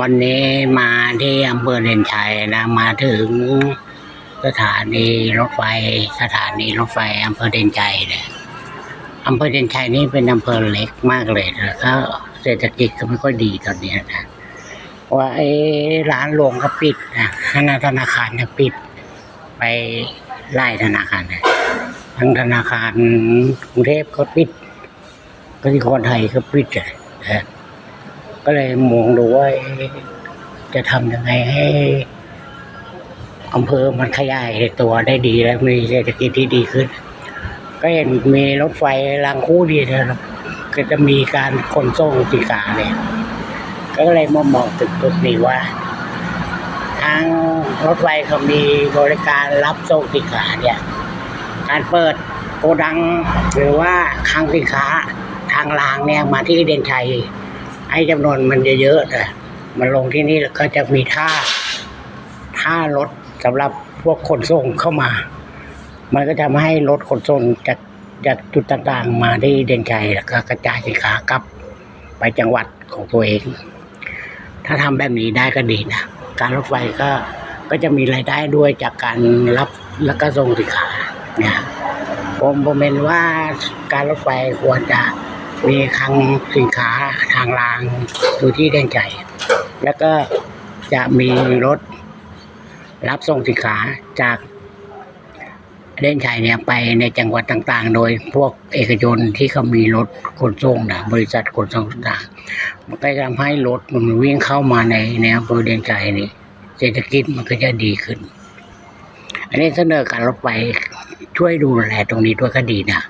วันนี้มาที่อำเภอเด่นชัยนะมาถึงสถานีรถไฟ สถานีรถไฟอำเภอเด่นชัยเนี่ยอำเภอเด่นชัยนี่เป็นอำเภอเล็กมากเลยนะก็เศรษฐกิจก็ไม่ค่อยดีตอนนี้นะว่าไอ้ร้านรวงก็ปิดนะธนาคารก็ปิด ไปไล่ธนาคารนะทั้งธนาคารกรุงเทพก็ปิดกสิกรไทยก็ปิดอะนะ ก็เลยมองดูว่าจะทำยังไงให้อำเภอมันขยายตัวได้ดีแล้วมีเศรษฐกิจที่ดีขึ้น ก็เห็นมีรถไฟรางคู่ดีนะครับก็จะมีการขนส่งสินค้าเนี่ยก็เลยมามองถึงจุดนี้ว่าทางรถไฟเขามีบริการรับส่งสินค้าเนี่ยการเปิดโกดังหรือว่าคลังสินค้าทางรางเนี่ยมาที่เด่นชัย ให้จำนวนมันเยอะๆแต่มันลงที่นี่แล้วก็จะมีท่าท่ารถสำหรับพวกขนส่งเข้ามา มันก็ทำให้รถขนส่งจากจากจุดต่างๆ มาที่เด่นชัยแล้วก็กระจายสินค้ากลับ ไปจังหวัดของตัวเอง ถ้าทำแบบนี้ได้ก็ดีนะการรถไฟก็ก็จะมีรายได้ด้วยจากการรับแล้วก็ส่งสินค้าเนี่ยผมผมเห็นว่าการรถไฟควรจะ มีคลังสินค้าทางรางอยู่ที่เด่นใจ แล้วก็จะมีรถรับส่งสินค้าจากเด่นชัยเนี่ยไปในจังหวัดต่างๆ โดยพวกเอกชนที่เขามีรถขนส่งนะบริษัทขนส่งต่างๆมันก็จะทำให้รถมันวิ่งเข้ามาในในอำเภอเด่นชัยนี่เศรษฐกิจมันก็จะดีขึ้น อันนี้เสนอการรถไฟช่วยดูแลตรงนี้ด้วยก็ดีนะ